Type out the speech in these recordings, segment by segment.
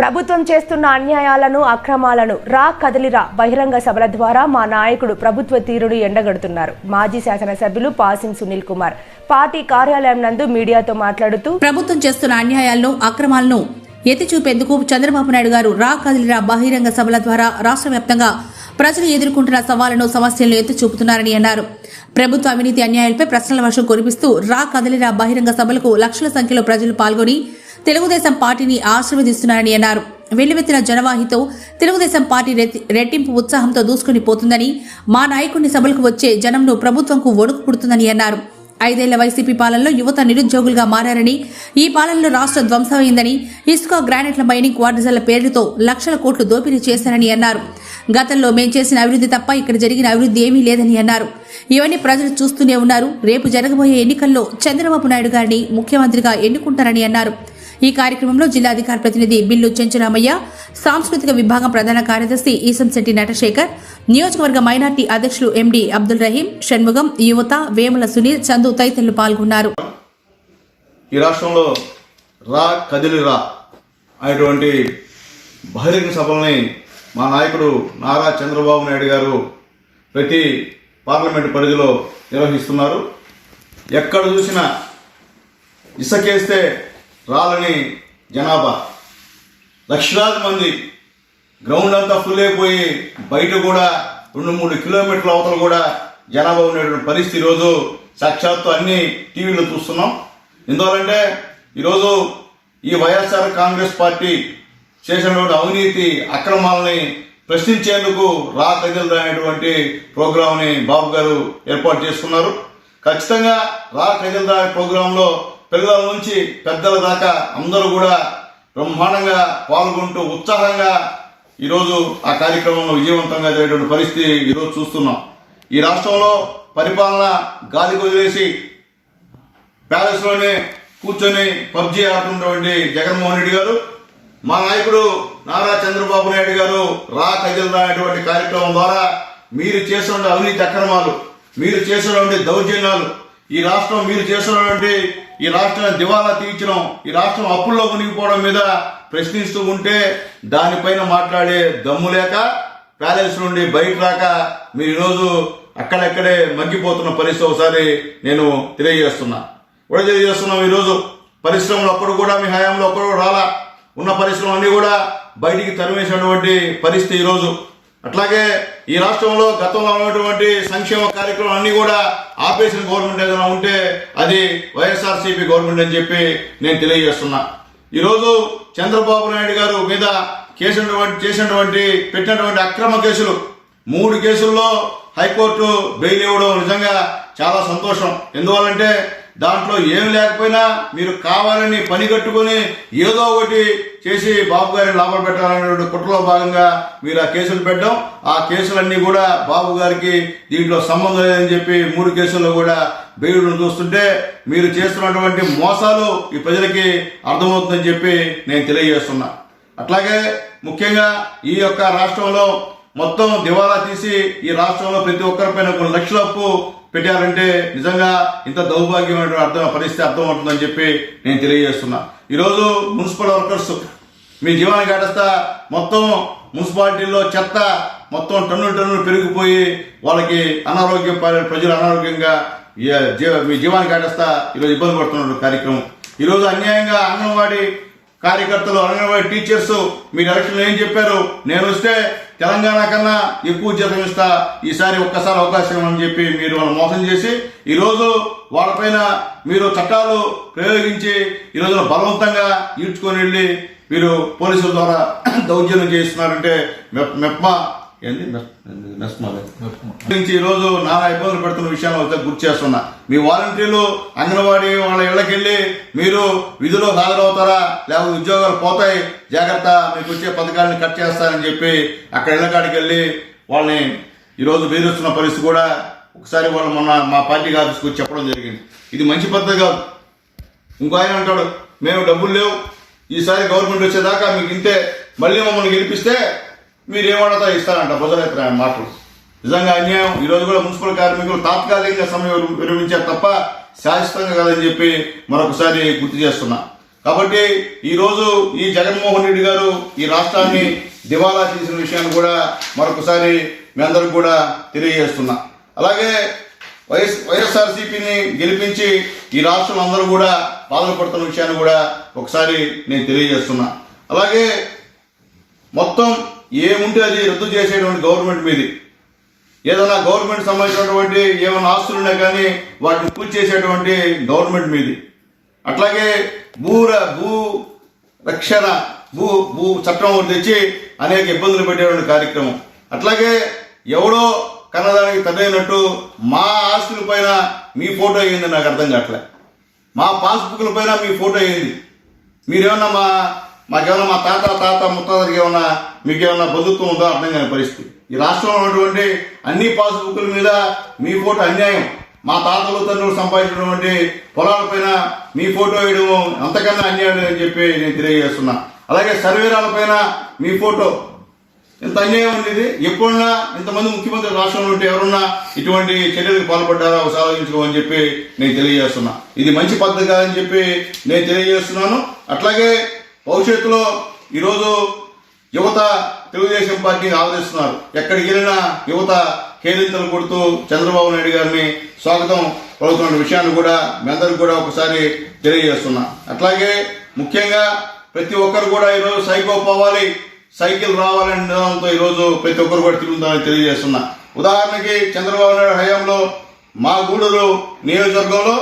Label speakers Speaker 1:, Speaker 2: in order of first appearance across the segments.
Speaker 1: ప్రభుత్వం చేస్తున్న అన్యాయాలను అక్రమాలను రా కదిలిరా బహిరంగ సభల ద్వారా మా నాయకుడు ప్రభుత్వ తీరును ఎండగడుతున్నారు. మాజీ శాసనసభ్యులు పాసిం సునీల్ కుమార్. పార్టీ కార్యాలయం నందు మీడియాతో మాట్లాడుతూ
Speaker 2: ప్రభుత్వం చేస్తున్న అన్యాయాలను అక్రమాలను ఎత్తి చూపేందుకు చంద్రబాబు నాయుడు గారు రా కదిలిరా బహిరంగ సభల ద్వారా రాష్ట్ర వ్యాప్తంగా ప్రజలు ఎదుర్కొంటున్న సవాళ్ళను సమస్యలను ఎత్తి చూపుతున్నారని అన్నారు. ప్రభుత్వ అవినీతి అన్యాయాలపై ప్రశ్నల వర్షం కురిపిస్తూ రా కదిలిరా బహిరంగ సభలకు లక్షల సంఖ్యలో ప్రజలు పాల్గొని తెలుగుదేశం పార్టీని ఆశీర్వదిస్తున్నారని అన్నారు. వెల్లువెత్తిన జనవాహితో తెలుగుదేశం పార్టీ రెట్టింపు ఉత్సాహంతో దూసుకుని పోతుందని మా నాయకుడిని సభలకు వచ్చే జనంను ప్రభుత్వంకు ఒడుకు పుడుతుందని అన్నారు. ఐదేళ్ళ వైసీపీ పాలనలో యువత నిరుద్యోగులుగా మారారని ఈ పాలనలో రాష్ట్రం ధ్వంసమైందని ఇసుక గ్రానైట్ల మైనింగ్ క్వార్టర్ల పేరుతో లక్షల కోట్లు దోపిడీ చేశారని అన్నారు. గతంలో మేం చేసిన అభివృద్ధి తప్ప ఇక్కడ జరిగిన అభివృద్ధి ఏమీ లేదని అన్నారు. ఇవన్నీ ప్రజలు చూస్తూనే ఉన్నారు. రేపు జరగబోయే ఎన్నికల్లో చంద్రబాబు నాయుడు గారిని ముఖ్యమంత్రిగా ఎన్నుకుంటారని అన్నారు. ఈ కార్యక్రమంలో జిల్లాధికారి ప్రతినిధి బిల్లు చెంచరామయ్య సాంస్కృతిక విభాగం ప్రధాన కార్యదర్శి ఈసంశెట్టి నటశేఖర్ నియోజకవర్గ మైనార్టీ అధ్యక్షులు ఎండి అబ్దుల్ రహీం షణ్ముగం యువత వేముల సునీల్ చందు తదితరులు పాల్గొన్నారు.
Speaker 3: ఈ రాష్ట్రంలో రా కదిలి రా అనేటువంటి బహిరంగ సభల్ని మా నాయకుడు నారా చంద్రబాబు నాయుడు గారు ప్రతి పార్లమెంటు పరిధిలో నిర్వహిస్తున్నారు. ఎక్కడ చూసినా ఇసకేస్తే రాలని జనాభా. లక్షలాది మంది గ్రౌండ్ అంతా ఫుల్ అయిపోయి బయట కూడా రెండు మూడు కిలోమీటర్ల అవతల కూడా జనాభా ఉండేటువంటి పరిస్థితి ఈరోజు సాక్షాత్తు అన్ని టీవీలో చూస్తున్నాం. ఎందువల్లంటే ఈరోజు ఈ వైఎస్ఆర్ కాంగ్రెస్ పార్టీ చేసినటువంటి అవినీతి అక్రమాలని ప్రశ్నించేందుకు రా కదిలు అనేటువంటి ప్రోగ్రాంని బాబు గారు ఏర్పాటు చేసుకున్నారు ఖచ్చితంగా రా కదిల్ ప్రోగ్రాంలో పిల్లల నుంచి పెద్దల దాకా అందరూ కూడా బ్రహ్మాండంగా పాల్గొంటూ ఉత్సాహంగా ఈరోజు ఆ కార్యక్రమంలో విజయవంతంగా జరిగేటువంటి పరిస్థితి ఈరోజు చూస్తున్నాం. ఈ రాష్ట్రంలో పరిపాలన గాలికి వదిలేసి ప్యాలెస్లోనే కూర్చొని పబ్జీ ఆడుతున్నటువంటి జగన్మోహన్ రెడ్డి గారు మా నాయకుడు నారా చంద్రబాబు నాయుడు గారు రా కదిల్రా అనేటువంటి కార్యక్రమం ద్వారా మీరు చేసిన అవినీతి అక్రమాలు మీరు చేసినటువంటి దౌర్జన్యాలు ఈ రాష్ట్రం మీరు చేసినటువంటి ఈ రాష్ట్రాన్ని దివాలా తీర్చడం ఈ రాష్ట్రం అప్పుల్లో మునిగిపోవడం మీద ప్రశ్నిస్తూ ఉంటే దానిపైన మాట్లాడే దమ్ము లేక ప్యాలెస్ నుండి బయట రాక మీరు ఈరోజు అక్కడక్కడే మగ్గిపోతున్న పరిస్థితి ఒకసారి నేను తెలియజేస్తున్నా. కూడా తెలియజేస్తున్నాం ఈరోజు. పరిశ్రమలు ఒక్కడు కూడా మీ హయాంలో ఒక్కడు రాలా. ఉన్న పరిశ్రమ అన్ని కూడా బయటికి తరిమేసినటువంటి పరిస్థితి ఈరోజు. అట్లాగే ఈ రాష్ట్రంలో గతంలో ఉన్నటువంటి సంక్షేమ కార్యక్రమాలు అన్ని కూడా ఆపేసిన గవర్నమెంట్ ఏదైనా ఉంటే అది వైఎస్ఆర్సీపీ గవర్నమెంట్ అని చెప్పి నేను తెలియజేస్తున్నా. ఈరోజు చంద్రబాబు నాయుడు గారు మీద కేసినటువంటి చేసినటువంటి పెట్టినటువంటి అక్రమ కేసులు. మూడు కేసుల్లో హైకోర్టు బెయిల్ ఇవ్వడం నిజంగా చాలా సంతోషం. ఎందువల్లంటే దాంట్లో ఏం లేకపోయినా మీరు కావాలని పని కట్టుకొని ఏదో ఒకటి చేసి బాబు గారిని లాభం పెట్టాలనే కుట్రలో భాగంగా మీరు ఆ కేసులు పెట్టడం. ఆ కేసులన్నీ కూడా బాబు గారికి దీంట్లో సంబంధం లేదని చెప్పి మూడు కేసుల్లో కూడా బెయిల్ను చూస్తుంటే మీరు చేస్తున్నటువంటి మోసాలు ఈ ప్రజలకి అర్థమవుతుందని చెప్పి నేను తెలియజేస్తున్నా. అట్లాగే ముఖ్యంగా ఈ యొక్క రాష్ట్రంలో మొత్తం దివాలా తీసి ఈ రాష్ట్రంలో ప్రతి ఒక్కరిపైన కొన్ని లక్షల అప్పు పెట్టారంటే నిజంగా ఇంత దౌర్భాగ్యమైన అర్థం పరిస్థితి అర్థమవుతుందని చెప్పి నేను తెలియజేస్తున్నా. ఈరోజు మున్సిపల్ వర్కర్స్ మీ జీవానికి గడస్తా మొత్తం మున్సిపాలిటీల్లో చెత్త మొత్తం టన్నులు టన్నులు పెరిగిపోయి వాళ్ళకి అనారోగ్యం పాలైన ప్రజలు అనారోగ్యంగా మీ జీవానికి గడస్తా ఈరోజు ఇబ్బంది పడుతున్న కార్యక్రమం. ఈరోజు అన్యాయంగా అంగన్వాడీ కార్యకర్తలు అంగన్వాడీ టీచర్స్ మీరు ఎలక్షన్లో ఏం చెప్పారు? నేను వస్తే తెలంగాణ కన్నా ఎక్కువ జీతం ఇస్తా ఈసారి ఒక్కసారి అవకాశం ఇవ్వమని చెప్పి మీరు వాళ్ళు మోసం చేసి ఈరోజు వాళ్ళపైన మీరు చట్టాలు ప్రయోగించి ఈ బలవంతంగా ఈడ్చుకొని వెళ్ళి మీరు పోలీసుల ద్వారా దౌర్జన్యం చేస్తున్నారంటే మెప్- మెప్మా ఏంది. నుంచి ఈ రోజు నానా ఇబ్బందులు పెడుతున్న విషయాన్ని ఒకసారి గుర్తు చేస్తున్నా. మీ వాలంటీర్లు అంగన్వాడీ వాళ్ళ ఇళ్ళకి వెళ్ళి మీరు విధిలో హాజరవుతారా? లేకపోతే ఉద్యోగాలు పోతాయి. జాగ్రత్త మీకు వచ్చే పథకాలను కట్ చేస్తారని చెప్పి అక్కడ ఇళ్ళ కాడికి వెళ్ళి వాళ్ళని ఈరోజు బెదిరిస్తున్న పరిస్థితి కూడా ఒకసారి వాళ్ళు మొన్న మా పార్టీ ఆఫీస్కి వచ్చి చెప్పడం జరిగింది. ఇది మంచి పద్ధతి కాదు. ఇంకో ఆయన అంటాడు మేము డబ్బులు లేవు. ఈసారి గవర్నమెంట్ వచ్చేదాకా మీకు ఇంతే. మళ్ళీ మమ్మల్ని గెలిపిస్తే మీరు ఏమడతా ఇస్తారంట ప్రజలైతే మాటలు. నిజంగా అన్యాయం ఈ రోజు కూడా మున్సిపల్ కార్మికులు తాత్కాలికంగా సమయం విరమించారు తప్ప శాశ్వతంగా కాదని చెప్పి మరొకసారి గుర్తు చేస్తున్నా. కాబట్టి ఈరోజు ఈ జగన్మోహన్ రెడ్డి గారు ఈ రాష్ట్రాన్ని దివాలా చేసిన విషయాన్ని కూడా మరొకసారి మీ అందరికి కూడా తెలియజేస్తున్నా. అలాగే వైఎస్ వైఎస్ఆర్సీపీని గెలిపించి ఈ రాష్ట్రం అందరూ కూడా బాధపడుతున్న విషయాన్ని కూడా ఒకసారి నేను తెలియజేస్తున్నా. అలాగే మొత్తం ఏముంటే అది రద్దు చేసేటువంటి గవర్నమెంట్ మీది. ఏదైనా గవర్నమెంట్ సంబంధించినటువంటి ఏమైనా ఆస్తులున్నా కానీ వాటిని పూర్తి చేసేటువంటి గవర్నమెంట్ మీది. అట్లాగే భూర భూ రక్షణ భూ భూ చట్టం తెచ్చి అనేక ఇబ్బందులు పెట్టేటువంటి కార్యక్రమం. అట్లాగే ఎవడో కన్నదానికి తదైనట్టు మా ఆస్తుల పైన మీ ఫోటో అయ్యింది నాకు అర్థం కావట్లే. మా పాస్బుక్ల పైన మీ ఫోటో అయ్యింది. మీరేమన్నా మా మాకేమన్నా మా తాత తాత ముత్తాతకి ఏమన్నా మీకేమైనా బంధుత్వం ఉందో అర్థం కాని పరిస్థితి. ఈ రాష్ట్రంలో ఉన్నటువంటి అన్ని పాస్బుక్ల మీద మీ ఫోటో అన్యాయం. మా తాతలు తండ్రులు సంపాదించినటువంటి పొలాలపైన మీ ఫోటో వేయడం అంతకన్నా అన్యాయం అని చెప్పి నేను తెలియజేస్తున్నా. అలాగే సర్వేరాలపైన మీ ఫోటో. ఎంత అన్యాయం ఉండేది ఎప్పుడున్నా ఎప్పుడన్నా ఇంతమంది ముఖ్యమంత్రి రాష్ట్రంలో ఉంటే ఎవరున్నా ఇటువంటి చర్యలకు పాల్పడ్డారా? ఒకసారి ఆలోచించుకోమని చెప్పి నేను తెలియజేస్తున్నా. ఇది మంచి పద్ధతి కాదని చెప్పి నేను తెలియజేస్తున్నాను. అట్లాగే భవిష్యత్తులో ఈరోజు యువత తెలుగుదేశం పార్టీని ఆదరిస్తున్నారు ఎక్కడికి వెళ్ళినా యువత కేరింతలు కొడుతూ చంద్రబాబు నాయుడు గారిని స్వాగతం పలుకుతున్న విషయాన్ని కూడా మీ అందరికి కూడా ఒకసారి తెలియజేస్తున్నా. అట్లాగే ముఖ్యంగా ప్రతి ఒక్కరు కూడా ఈరోజు సైకో పోవాలి సైకిల్ రావాలనే నినాదంతో ఈరోజు ప్రతి ఒక్కరు కూడా తిరుగుతామని తెలియజేస్తున్నా. ఉదాహరణకి చంద్రబాబు నాయుడు హయాంలో మా గూడూరు నియోజకవర్గంలో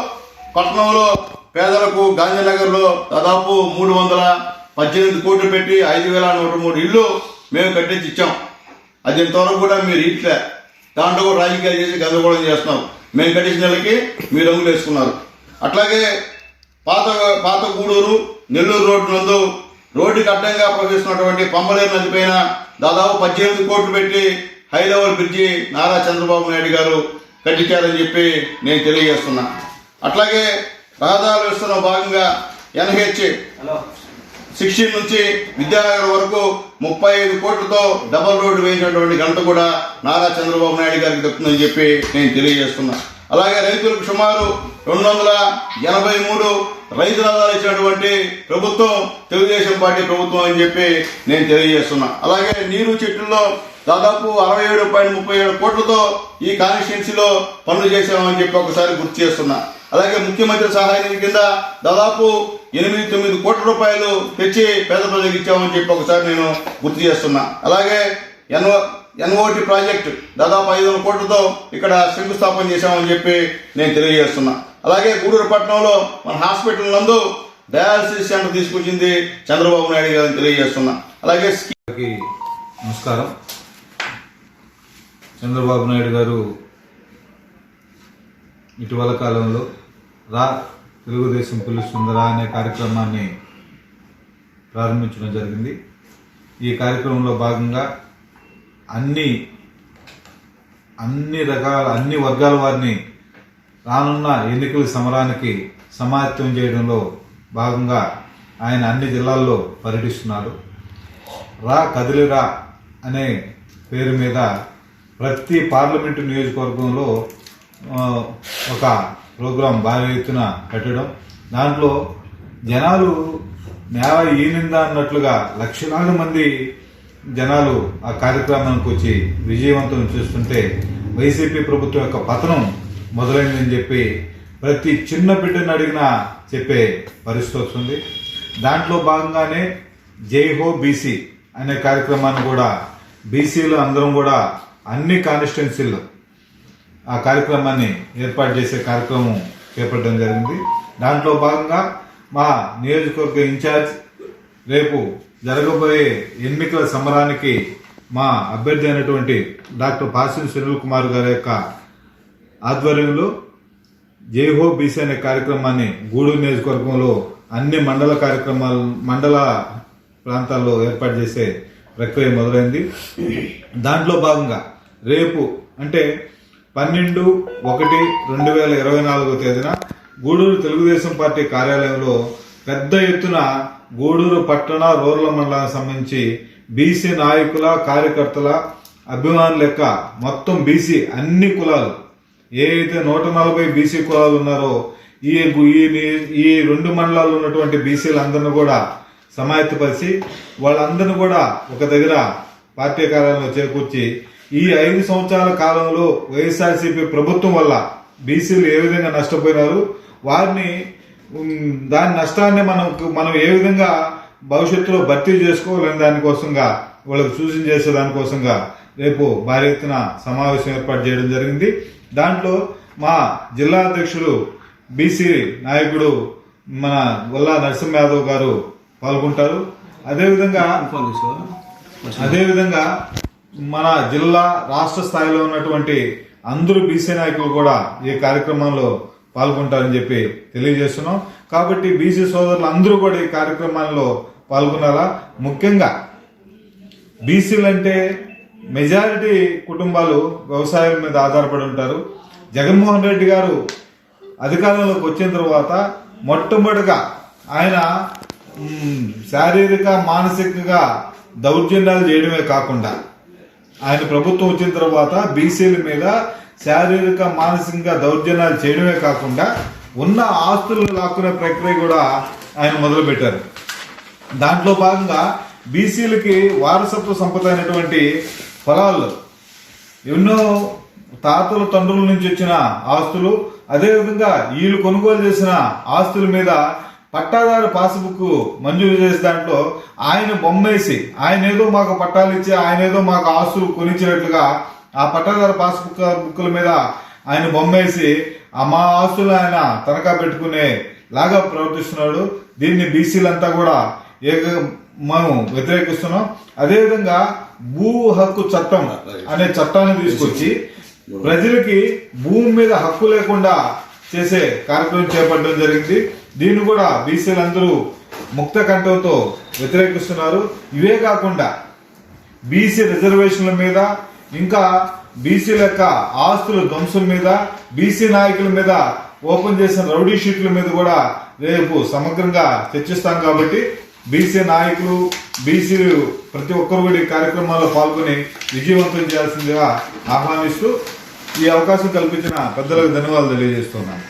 Speaker 3: పట్టణంలో పేదలకు గాంధీనగర్లో దాదాపు మూడు వందల పద్దెనిమిది కోట్లు పెట్టి ఐదు వేల నూట మూడు ఇళ్ళు మేము కట్టించి ఇచ్చాం. అది ఇంతవరకు కూడా మీరు ఇట్లే. దాంట్లో కూడా రాజకీయాలు చేసి గందరగోళం చేస్తున్నాం. మేము కట్టించిన నెలకి మీరు రంగులు వేసుకున్నారు. అట్లాగే పాత పాత గూడూరు నెల్లూరు రోడ్డు నందు రోడ్డుకి అడ్డంగా ప్రవేశిస్తున్నటువంటి పంబలేరు నదిపైన దాదాపు పద్దెనిమిది కోట్లు పెట్టి high level bridge Nara Chandrababu Naidu గారు కట్టించారని చెప్పి నేను తెలియజేస్తున్నా. అట్లాగే వేస్తున్న భాగంగా ఎన్హెచ్ సిక్స్టీన్ నుంచి విద్యానగర్ వరకు ముప్పై ఐదు కోట్లతో డబల్ రోడ్డు వేసినటువంటి గంట కూడా నారా చంద్రబాబు నాయుడు గారికి దక్కుతుందని చెప్పి నేను తెలియజేస్తున్నా. అలాగే రైతులకు సుమారు రెండు వందల ఎనభై మూడు రైతు రథాలు ఇచ్చినటువంటి ప్రభుత్వం తెలుగుదేశం పార్టీ ప్రభుత్వం అని చెప్పి నేను తెలియజేస్తున్నా. అలాగే నీరు చెట్టుల్లో దాదాపు అరవై ఏడు పాయింట్ ముప్పై ఏడు కోట్లతో ఈ కాన్స్టిట్యున్సీలో పనులు చేశామని చెప్పి ఒకసారి గుర్తు చేస్తున్నా. అలాగే ముఖ్యమంత్రి సహాయ నిధి కింద దాదాపు ఎనిమిది తొమ్మిది కోట్ల రూపాయలు తెచ్చి పేద ప్రజలకు ఇచ్చామని చెప్పి ఒకసారి నేను గుర్తు చేస్తున్నా. అలాగే ఎన్ఓ ఎన్ఓటి ప్రాజెక్ట్ దాదాపు ఐదు వందల కోట్లతో ఇక్కడ శంకుస్థాపన చేశామని చెప్పి నేను తెలియజేస్తున్నా. అలాగే గూడూరు పట్టణంలో మన హాస్పిటల్ నందు డయాలసిస్ సెంటర్ తీసుకొచ్చింది చంద్రబాబు నాయుడు గారిని తెలియజేస్తున్నా. అలాగే
Speaker 4: నమస్కారం. చంద్రబాబు నాయుడు గారు ఇటీవల కాలంలో రా తెలుగుదేశం పిలుస్తుందరా అనే కార్యక్రమాన్ని ప్రారంభించడం జరిగింది. ఈ కార్యక్రమంలో భాగంగా అన్ని అన్ని రకాల అన్ని వర్గాల వారిని రానున్న ఎన్నికల సమరానికి సమాయత్తం చేయడంలో భాగంగా ఆయన అన్ని జిల్లాల్లో పర్యటిస్తున్నారు. రా కదిలిరా అనే పేరు మీద ప్రతి పార్లమెంటు నియోజకవర్గంలో ఒక ప్రోగ్రాం భారీ ఎత్తున పెట్టడం. దాంట్లో జనాలు నేల ఈనిందా అన్నట్లుగా లక్షలాది మంది జనాలు ఆ కార్యక్రమానికి వచ్చి విజయవంతం చేస్తుంటే వైసీపీ ప్రభుత్వం యొక్క పతనం మొదలైందని చెప్పి ప్రతి చిన్న బిడ్డను అడిగినా చెప్పే పరిస్థితి వస్తుంది. దాంట్లో భాగంగానే జై హో బీసీ అనే కార్యక్రమాన్ని కూడా బీసీలు అందరం కూడా అన్ని కాన్స్టిట్యున్సీల్లో ఆ కార్యక్రమాన్ని ఏర్పాటు చేసే కార్యక్రమం చేపట్టడం జరిగింది. దాంట్లో భాగంగా మా నియోజకవర్గ ఇన్ఛార్జ్ రేపు జరగబోయే ఎన్నికల సమరానికి మా అభ్యర్థి అయినటువంటి డాక్టర్ పాసిన్ సునీల్ కుమార్ గారి యొక్క ఆధ్వర్యంలో జైహో బీసీ అనే కార్యక్రమాన్ని గూడూరు నియోజకవర్గంలో అన్ని మండల కార్యక్రమాలు మండల ప్రాంతాల్లో ఏర్పాటు చేసే ప్రక్రియ మొదలైంది. దాంట్లో భాగంగా రేపు అంటే పన్నెండు ఒకటి రెండు వేల ఇరవై నాలుగో తేదీన గూడూరు తెలుగుదేశం పార్టీ కార్యాలయంలో పెద్ద ఎత్తున గూడూరు పట్టణ రూరల్ మండలానికి సంబంధించి బీసీ నాయకుల కార్యకర్తల అభిమానుల యొక్క మొత్తం బీసీ అన్ని కులాలు. ఏ అయితే నూట నలభై బీసీ కులాలు ఉన్నారో ఈ ఈ ఈ రెండు మండలాల్లో ఉన్నటువంటి బీసీలందరినీ కూడా సమాయత్తపరిచి వాళ్ళందరినీ కూడా ఒక దగ్గర పార్టీ కార్యాలయంలో చేకూర్చి ఈ ఐదు సంవత్సరాల కాలంలో వైఎస్ఆర్సీపీ ప్రభుత్వం వల్ల బీసీలు ఏ విధంగా నష్టపోయినారు వారిని దాని నష్టాన్ని మనం మనం ఏ విధంగా భవిష్యత్తులో భర్తీ చేసుకోవాలనే దానికోసంగా వాళ్ళకి సూచన చేసే దానికోసంగా రేపు భారీ ఎత్తున సమావేశం ఏర్పాటు చేయడం జరిగింది. దాంట్లో మా జిల్లా అధ్యక్షులు బీసీ నాయకుడు మన గొల్లా నరసింహ యాదవ్ గారు పాల్గొంటారు. అదేవిధంగా అదేవిధంగా మన జిల్లా రాష్ట్ర స్థాయిలో ఉన్నటువంటి అందరూ బీసీ నాయకులు కూడా ఈ కార్యక్రమంలో పాల్గొంటారని చెప్పి తెలియజేస్తున్నాం. కాబట్టి బీసీ సోదరులు అందరూ కూడా ఈ కార్యక్రమాల్లో పాల్గొనాలా? ముఖ్యంగా బీసీలు అంటే మెజారిటీ కుటుంబాలు వ్యవసాయం మీద ఆధారపడి ఉంటారు. జగన్మోహన్ రెడ్డి గారు అధికారంలోకి వచ్చిన తర్వాత మొట్టమొదటిగా ఆయన శారీరక మానసికంగా దౌర్జన్యాలు చేయడమే కాకుండా ఆయన ప్రభుత్వం వచ్చిన తర్వాత బీసీల మీద శారీరక మానసికంగా దౌర్జన్యాలు చేయడమే కాకుండా ఉన్న ఆస్తులను లాక్కునే ప్రక్రియ కూడా ఆయన మొదలుపెట్టారు. దాంట్లో భాగంగా బీసీలకి వారసత్వ సంపద అయినటువంటి పొలాలు ఎన్నో తాతల తండ్రుల నుంచి వచ్చిన ఆస్తులు అదేవిధంగా వీళ్ళు కొనుగోలు చేసిన ఆస్తుల మీద పట్టాదారు పాస్బుక్ మంజూరు చేసే దాంట్లో ఆయన బొమ్మేసి ఆయన ఏదో మాకు పట్టాలు ఇచ్చి ఆయన ఏదో మాకు ఆస్తులు కొనిచ్చినట్లుగా ఆ పట్టాదారు పాస్బుక్ బుక్కుల మీద ఆయన బొమ్మేసి ఆ మా ఆస్తులు ఆయన తనఖా పెట్టుకునే లాగా ప్రవర్తిస్తున్నాడు. దీన్ని బీసీలంతా కూడా ఏక మనం వ్యతిరేకిస్తున్నాం. అదేవిధంగా భూ హక్కు చట్టం అనే చట్టాన్ని తీసుకొచ్చి ప్రజలకి భూమి మీద హక్కు లేకుండా చేసే కార్యక్రమం చేపట్టడం జరిగింది. దీన్ని కూడా బీసీలందరూ ముక్త కంఠంతో వ్యతిరేకిస్తున్నారు. ఇవే కాకుండా బీసీ రిజర్వేషన్ల మీద ఇంకా బీసీల యొక్క ఆస్తుల ధ్వంసం మీద బీసీ నాయకుల మీద ఓపెన్ చేసిన రౌడీ షీట్ల మీద కూడా రేపు సమగ్రంగా చర్చిస్తాం కాబట్టి బీసీ నాయకులు బీసీలు ప్రతి ఒక్కరు కూడా ఈ కార్యక్రమాల్లో పాల్గొని విజయవంతం చేయాల్సిందిగా ఆహ్వానిస్తూ ఈ అవకాశం కల్పించిన పెద్దలకు ధన్యవాదాలు తెలియజేస్తున్నాను.